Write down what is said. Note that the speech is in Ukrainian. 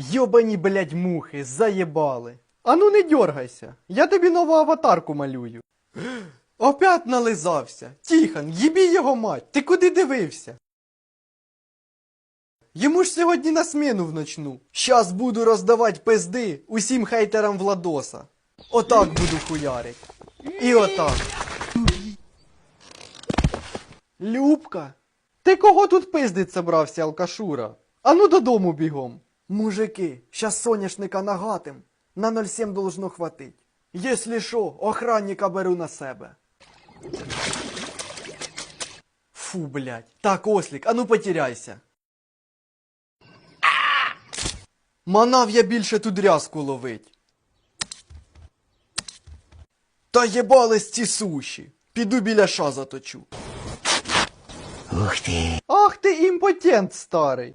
Йобані, блядь, мухи, заєбали. Ану не дьоргайся, я тобі нову аватарку малюю. Опять нализався. Тіхан, їбі його мать, ти куди дивився? Йому ж сьогодні на сміну вночну. Щас буду роздавати пизди усім хейтерам Владоса. Отак буду хуярить. І отак. Любка, ти кого тут пиздить собрався, алкашура? Ану додому бігом. Мужики, щас соняшника нагатим. На 07 должно хватить. Если що, охранника беру на себе. Фу, блядь. Так, ослік, ану потеряйся. Манав я більше тут рязку ловить. Та єбались ці суші. Піду біля ша заточу. Ух ти. Ах ти імпотент старий.